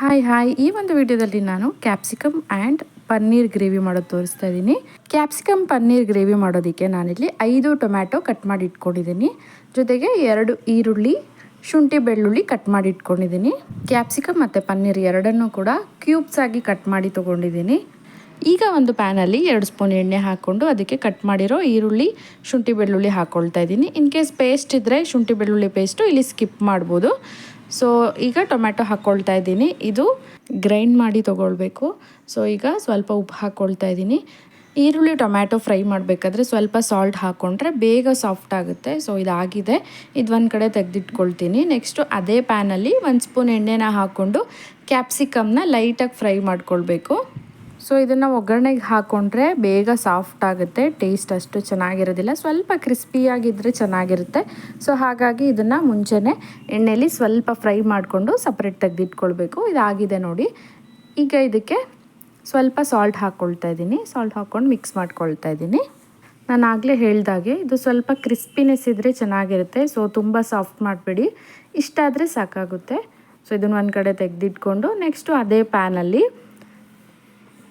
Hi hi ಈ ಒಂದು ವಿಡಿಯೋದಲ್ಲಿ ನಾನು ಕ್ಯಾಪ್ಸಿಕಮ್ ಆ್ಯಂಡ್ ಪನ್ನೀರ್ ಗ್ರೇವಿ ಮಾಡೋದು ತೋರಿಸ್ತಾ ಇದ್ದೀನಿ ಕ್ಯಾಪ್ಸಿಕಮ್ ಪನ್ನೀರ್ ಗ್ರೇವಿ ಮಾಡೋದಕ್ಕೆ ನಾನಿಲ್ಲಿ ಐದು ಟೊಮ್ಯಾಟೊ ಕಟ್ ಮಾಡಿ ಇಟ್ಕೊಂಡಿದ್ದೀನಿ ಜೊತೆಗೆ ಎರಡು ಈರುಳ್ಳಿ, ಶುಂಠಿ ಬೆಳ್ಳುಳ್ಳಿ ಕಟ್ ಮಾಡಿ ಇಟ್ಕೊಂಡಿದ್ದೀನಿ ಕ್ಯಾಪ್ಸಿಕಮ್ ಮತ್ತು ಪನ್ನೀರ್ ಎರಡನ್ನೂ ಕೂಡ ಕ್ಯೂಬ್ಸ್ ಆಗಿ ಕಟ್ ಮಾಡಿ ತೊಗೊಂಡಿದ್ದೀನಿ ಈಗ ಒಂದು ಪ್ಯಾನಲ್ಲಿ ಎರಡು ಸ್ಪೂನ್ ಎಣ್ಣೆ ಹಾಕ್ಕೊಂಡು ಅದಕ್ಕೆ ಕಟ್ ಮಾಡಿರೋ ಈರುಳ್ಳಿ, ಶುಂಠಿ ಬೆಳ್ಳುಳ್ಳಿ ಹಾಕ್ಕೊಳ್ತಾ ಇದ್ದೀನಿ ಇನ್ ಕೇಸ್ ಪೇಸ್ಟ್ ಇದ್ದರೆ ಶುಂಠಿ ಬೆಳ್ಳುಳ್ಳಿ ಪೇಸ್ಟು ಇಲ್ಲಿ ಸ್ಕಿಪ್ ಮಾಡ್ಬೋದು. ಸೊ ಈಗ ಟೊಮ್ಯಾಟೊ ಹಾಕ್ಕೊಳ್ತಾ ಇದ್ದೀನಿ. ಇದು ಗ್ರೈಂಡ್ ಮಾಡಿ ತೊಗೊಳ್ಬೇಕು. ಸೊ ಈಗ ಸ್ವಲ್ಪ ಉಪ್ಪು ಹಾಕ್ಕೊಳ್ತಾ ಇದ್ದೀನಿ. ಈರುಳ್ಳಿ ಟೊಮ್ಯಾಟೊ ಫ್ರೈ ಮಾಡಬೇಕಾದ್ರೆ ಸ್ವಲ್ಪ ಸಾಲ್ಟ್ ಹಾಕ್ಕೊಂಡ್ರೆ ಬೇಗ ಸಾಫ್ಟ್ ಆಗುತ್ತೆ. ಸೊ ಇದಾಗಿದೆ. ಇದು ಒಂದು ಕಡೆ ತೆಗೆದಿಟ್ಕೊಳ್ತೀನಿ. ನೆಕ್ಸ್ಟು ಅದೇ ಪ್ಯಾನಲ್ಲಿ ಒಂದು ಸ್ಪೂನ್ ಎಣ್ಣೆನ ಹಾಕ್ಕೊಂಡು ಕ್ಯಾಪ್ಸಿಕಮ್ನ ಲೈಟಾಗಿ ಫ್ರೈ ಮಾಡ್ಕೊಳ್ಬೇಕು. ಸೊ ಇದನ್ನು ಒಗ್ಗರಣೆಗೆ ಹಾಕ್ಕೊಂಡ್ರೆ ಬೇಗ ಸಾಫ್ಟ್ ಆಗುತ್ತೆ ಟೇಸ್ಟ್ ಅಷ್ಟು ಚೆನ್ನಾಗಿರೋದಿಲ್ಲ. ಸ್ವಲ್ಪ ಕ್ರಿಸ್ಪಿಯಾಗಿದ್ದರೆ ಚೆನ್ನಾಗಿರುತ್ತೆ. ಸೊ ಹಾಗಾಗಿ ಇದನ್ನು ಮುಂಚೆನೇ ಎಣ್ಣೆಯಲ್ಲಿ ಸ್ವಲ್ಪ ಫ್ರೈ ಮಾಡಿಕೊಂಡು ಸಪ್ರೇಟ್ ತೆಗೆದಿಟ್ಕೊಳ್ಬೇಕು. ಇದಾಗಿದೆ ನೋಡಿ. ಈಗ ಇದಕ್ಕೆ ಸ್ವಲ್ಪ ಸಾಲ್ಟ್ ಹಾಕ್ಕೊಳ್ತಾ ಇದ್ದೀನಿ. ಸಾಲ್ಟ್ ಹಾಕ್ಕೊಂಡು ಮಿಕ್ಸ್ ಮಾಡ್ಕೊಳ್ತಾ ಇದ್ದೀನಿ. ನಾನು ಆಗಲೇ ಹೇಳ್ದಾಗೆ, ಇದು ಸ್ವಲ್ಪ ಕ್ರಿಸ್ಪಿನೆಸ್ ಇದ್ದರೆ ಚೆನ್ನಾಗಿರುತ್ತೆ. ಸೊ ತುಂಬ ಸಾಫ್ಟ್ ಮಾಡಬೇಡಿ. ಇಷ್ಟ ಆದರೆ ಸಾಕಾಗುತ್ತೆ. ಸೊ ಇದನ್ನು ಒಂದು ಕಡೆ ತೆಗೆದಿಟ್ಕೊಂಡು ನೆಕ್ಸ್ಟು ಅದೇ ಪ್ಯಾನಲ್ಲಿ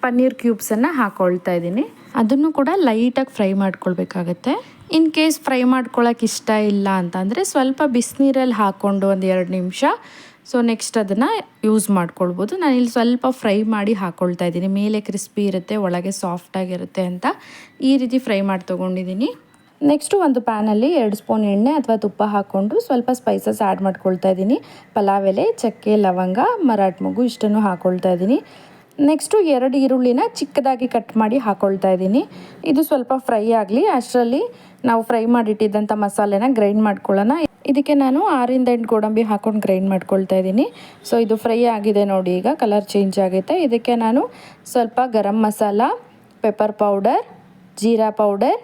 ಪನ್ನೀರ್ ಕ್ಯೂಬ್ಸನ್ನು ಹಾಕ್ಕೊಳ್ತಾ ಇದ್ದೀನಿ ಅದನ್ನು ಕೂಡ ಲೈಟಾಗಿ ಫ್ರೈ ಮಾಡ್ಕೊಳ್ಬೇಕಾಗತ್ತೆ. ಇನ್ ಕೇಸ್ ಫ್ರೈ ಮಾಡ್ಕೊಳ್ಳೋಕೆ ಇಷ್ಟ ಇಲ್ಲ ಅಂತಂದರೆ ಸ್ವಲ್ಪ ಬಿಸಿನೀರಲ್ಲಿ ಹಾಕ್ಕೊಂಡು ಒಂದು ಎರಡು ನಿಮಿಷ. ಸೊ ನೆಕ್ಸ್ಟ್ ಅದನ್ನು ಯೂಸ್ ಮಾಡ್ಕೊಳ್ಬೋದು. ನಾನು ಇಲ್ಲಿ ಸ್ವಲ್ಪ ಫ್ರೈ ಮಾಡಿ ಹಾಕ್ಕೊಳ್ತಾ ಇದ್ದೀನಿ ಮೇಲೆ ಕ್ರಿಸ್ಪಿ ಇರುತ್ತೆ, ಒಳಗೆ ಸಾಫ್ಟಾಗಿರುತ್ತೆ ಅಂತ ಈ ರೀತಿ ಫ್ರೈ ಮಾಡಿ ತೊಗೊಂಡಿದ್ದೀನಿ ನೆಕ್ಸ್ಟು ಒಂದು ಪ್ಯಾನಲ್ಲಿ ಎರಡು ಸ್ಪೂನ್ ಎಣ್ಣೆ ಅಥವಾ ತುಪ್ಪ ಹಾಕ್ಕೊಂಡು ಸ್ವಲ್ಪ ಸ್ಪೈಸಸ್ ಆ್ಯಡ್ ಮಾಡ್ಕೊಳ್ತಾ ಇದ್ದೀನಿ ಪಲಾವ್ ಎಲೆ, ಚಕ್ಕೆ, ಲವಂಗ, ಮರಾಠ ಮಗು ಇಷ್ಟನ್ನು ಹಾಕ್ಕೊಳ್ತಾ ಇದ್ದೀನಿ ನೆಕ್ಸ್ಟು ಎರಡು ಈರುಳ್ಳಿನ ಚಿಕ್ಕದಾಗಿ ಕಟ್ ಮಾಡಿ ಹಾಕ್ಕೊಳ್ತಾ ಇದ್ದೀನಿ. ಇದು ಸ್ವಲ್ಪ ಫ್ರೈ ಆಗಲಿ, ಅಷ್ಟರಲ್ಲಿ ನಾವು ಫ್ರೈ ಮಾಡಿಟ್ಟಿದ್ದಂಥ ಮಸಾಲೆನ ಗ್ರೈಂಡ್ ಮಾಡ್ಕೊಳ್ಳೋಣ. ಇದಕ್ಕೆ ನಾನು ಆರಿಂದ ಎಂಟು ಗೋಡಂಬಿ ಹಾಕ್ಕೊಂಡು ಗ್ರೈಂಡ್ ಮಾಡ್ಕೊಳ್ತಾ ಇದ್ದೀನಿ. ಸೊ, ಇದು ಫ್ರೈ ಆಗಿದೆ ನೋಡಿ ಈಗ, ಕಲರ್ ಚೇಂಜ್ ಆಗುತ್ತೆ. ಇದಕ್ಕೆ ನಾನು ಸ್ವಲ್ಪ garam masala, pepper powder, jeera powder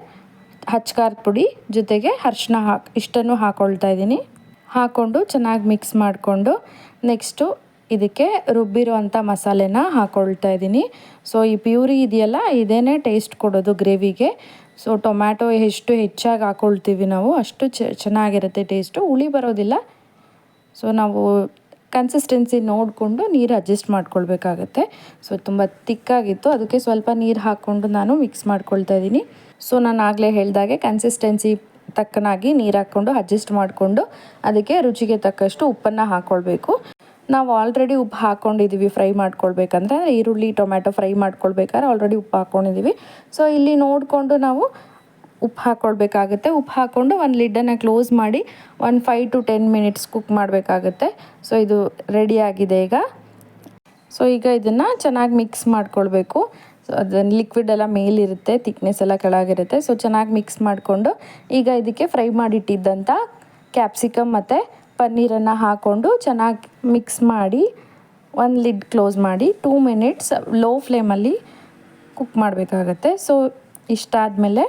ಹಚ್ಕಾರದ ಪುಡಿ ಜೊತೆಗೆ ಅರ್ಶಿನ ಹಾಕ್, ಇಷ್ಟನ್ನು ಹಾಕ್ಕೊಳ್ತಾ ಇದ್ದೀನಿ. ಹಾಕ್ಕೊಂಡು ಚೆನ್ನಾಗಿ ಮಿಕ್ಸ್ ಮಾಡಿಕೊಂಡು ನೆಕ್ಸ್ಟು ಇದಕ್ಕೆ ರುಬ್ಬಿರುವಂಥ ಮಸಾಲೆನ ಹಾಕ್ಕೊಳ್ತಾ ಇದ್ದೀನಿ. ಸೊ ಈ ಪ್ಯೂರಿ ಇದೆಯಲ್ಲ ಇದೇ ಟೇಸ್ಟ್ ಕೊಡೋದು ಗ್ರೇವಿಗೆ. ಸೊ ಟೊಮ್ಯಾಟೊ ಎಷ್ಟು ಹೆಚ್ಚಾಗಿ ಹಾಕ್ಕೊಳ್ತೀವಿ ನಾವು, ಅಷ್ಟು ಚೆನ್ನಾಗಿರುತ್ತೆ ಟೇಸ್ಟು ಹುಳಿ ಬರೋದಿಲ್ಲ. ಸೊ ನಾವು ಕನ್ಸಿಸ್ಟೆನ್ಸಿ ನೋಡಿಕೊಂಡು ನೀರು ಅಡ್ಜಸ್ಟ್ ಮಾಡ್ಕೊಳ್ಬೇಕಾಗತ್ತೆ. ಸೊ ತುಂಬ ತಿಕ್ಕಾಗಿತ್ತು. ಅದಕ್ಕೆ ಸ್ವಲ್ಪ ನೀರು ಹಾಕ್ಕೊಂಡು ನಾನು ಮಿಕ್ಸ್ ಮಾಡ್ಕೊಳ್ತಾ ಇದ್ದೀನಿ. ಸೊ ನಾನು ಆಗಲೇ ಹೇಳಿದಾಗೆ ಕನ್ಸಿಸ್ಟೆನ್ಸಿ ತಕ್ಕನಾಗಿ ನೀರು ಹಾಕ್ಕೊಂಡು ಅಡ್ಜಸ್ಟ್ ಮಾಡಿಕೊಂಡು ಅದಕ್ಕೆ ರುಚಿಗೆ ತಕ್ಕಷ್ಟು ಉಪ್ಪನ್ನು ಹಾಕ್ಕೊಳ್ಬೇಕು ನಾವು ಆಲ್ರೆಡಿ ಉಪ್ಪು ಹಾಕ್ಕೊಂಡಿದ್ದೀವಿ ಫ್ರೈ ಮಾಡ್ಕೊಳ್ಬೇಕಂದ್ರೆ, ಈರುಳ್ಳಿ, ಟೊಮ್ಯಾಟೊ ಫ್ರೈ ಮಾಡ್ಕೊಳ್ಬೇಕಾದ್ರೆ ಆಲ್ರೆಡಿ ಉಪ್ಪು ಹಾಕ್ಕೊಂಡಿದ್ದೀವಿ ಸೊ ಇಲ್ಲಿ ನೋಡಿಕೊಂಡು ನಾವು ಉಪ್ಪು ಹಾಕ್ಕೊಳ್ಬೇಕಾಗುತ್ತೆ ಉಪ್ಪು ಹಾಕ್ಕೊಂಡು ಒಂದು ಲಿಡ್ಡನ್ನು ಕ್ಲೋಸ್ ಮಾಡಿ ಒಂದು five to ten minutes cook ಮಾಡಬೇಕಾಗುತ್ತೆ. ಸೊ ಇದು ರೆಡಿಯಾಗಿದೆ ಈಗ. ಸೊ ಈಗ ಇದನ್ನು ಚೆನ್ನಾಗಿ ಮಿಕ್ಸ್ ಮಾಡ್ಕೊಳ್ಬೇಕು. ಸೊ ಅದನ್ನು ಲಿಕ್ವಿಡ್ ಎಲ್ಲ ಮೇಲಿರುತ್ತೆ ತಿಕ್ನೆಸ್ ಎಲ್ಲ ಕೆಳಗಿರುತ್ತೆ. ಸೊ ಚೆನ್ನಾಗಿ ಮಿಕ್ಸ್ ಮಾಡಿಕೊಂಡು ಈಗ ಇದಕ್ಕೆ ಫ್ರೈ ಮಾಡಿಟ್ಟಿದ್ದಂಥ ಕ್ಯಾಪ್ಸಿಕಮ್ ಮತ್ತು ಪನ್ನೀರನ್ನು ಹಾಕ್ಕೊಂಡು ಚೆನ್ನಾಗಿ ಮಿಕ್ಸ್ ಮಾಡಿ, ಒಂದು ಲಿಡ್ ಕ್ಲೋಸ್ ಮಾಡಿ ಟೂ ಮಿನಿಟ್ಸ್ ಲೋ ಫ್ಲೇಮಲ್ಲಿ ಕುಕ್ ಮಾಡಬೇಕಾಗತ್ತೆ. ಸೊ ಇಷ್ಟಾದಮೇಲೆ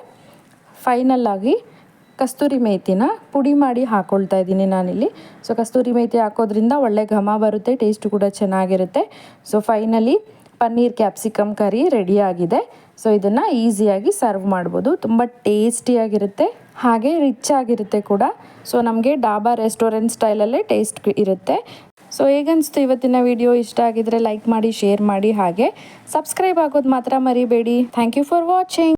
ಫೈನಲ್ಲಾಗಿ ಕಸ್ತೂರಿ ಮೇಥಿನ ಪುಡಿ ಮಾಡಿ ಹಾಕ್ಕೊಳ್ತಾ ಇದ್ದೀನಿ ನಾನಿಲ್ಲಿ. ಸೊ ಕಸ್ತೂರಿ ಮೇಥಿ ಹಾಕೋದ್ರಿಂದ ಒಳ್ಳೆ ಘಮ ಬರುತ್ತೆ ಟೇಸ್ಟ್ ಕೂಡ ಚೆನ್ನಾಗಿರುತ್ತೆ. So finally paneer capsicum curry ರೆಡಿಯಾಗಿದೆ ಸೊ ಇದನ್ನು ಈಸಿಯಾಗಿ ಸರ್ವ್ ಮಾಡ್ಬೋದು. ತುಂಬ ಟೇಸ್ಟಿಯಾಗಿರುತ್ತೆ ಹಾಗೆ ರಿಚ್ ಆಗಿರುತ್ತೆ ಕೂಡ. ಸೊ ನಮಗೆ ಡಾಬಾ ರೆಸ್ಟೋರೆಂಟ್ ಸ್ಟೈಲಲ್ಲೇ ಟೇಸ್ಟ್ ಇರುತ್ತೆ. ಸೊ ಹೇಗನ್ನಿಸ್ತು ಇವತ್ತಿನ ವಿಡಿಯೋ ಇಷ್ಟ ಆಗಿದ್ರೆ ಲೈಕ್ ಮಾಡಿ ಶೇರ್ ಮಾಡಿ ಹಾಗೆ. ಸಬ್ಸ್ಕ್ರೈಬ್ ಆಗೋದು ಮಾತ್ರ ಮರಿಬೇಡಿ. Thank you for watching